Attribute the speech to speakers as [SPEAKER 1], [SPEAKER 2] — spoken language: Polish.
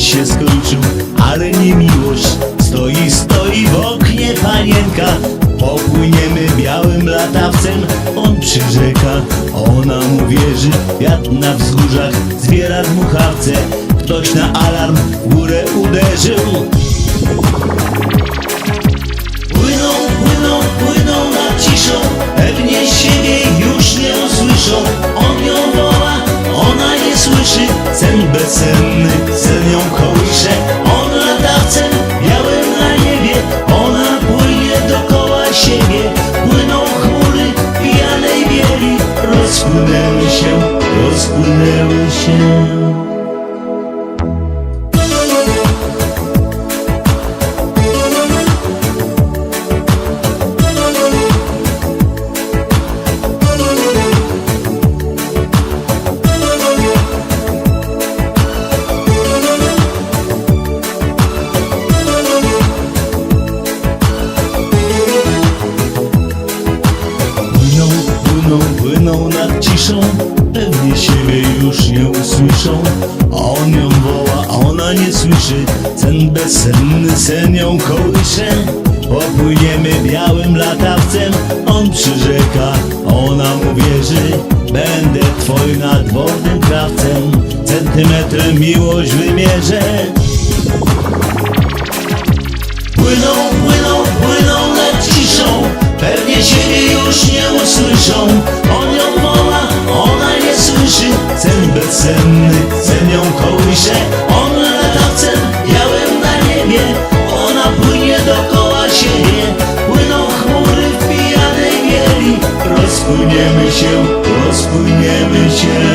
[SPEAKER 1] się skończył, ale nie miłość. Stoi, stoi w oknie panienka. Popłyniemy białym latawcem. On przyrzeka, ona mu wierzy Wiatr na wzgórzach zbiera dmuchawce. Ktoś na alarm w górę uderzył Bezsenny, sen ją kołysze On latawcem białym na niebie. Ona płynie dookoła siebie Płyną chmury pijanej bieli. Rozpłynęły się, rozpłynęły się nad ciszą Pewnie siebie już nie usłyszą. On ją woła, ona nie słyszy. Sen bezsenny sen ją kołysze. Popłyniemy białym latawcem. On przyrzeka, ona mu wierzy. Będę twoim nadwodnym krawcem. Centymetrem miłość wymierzę. Płyną już nie usłyszą On ją woła, ona nie słyszy Sen bezsenny, sen ją kołysze On latawcem białym na niebie Ona płynie dookoła siebie. Płyną chmury w pijanej bieli Rozpłyniemy się, rozpłyniemy się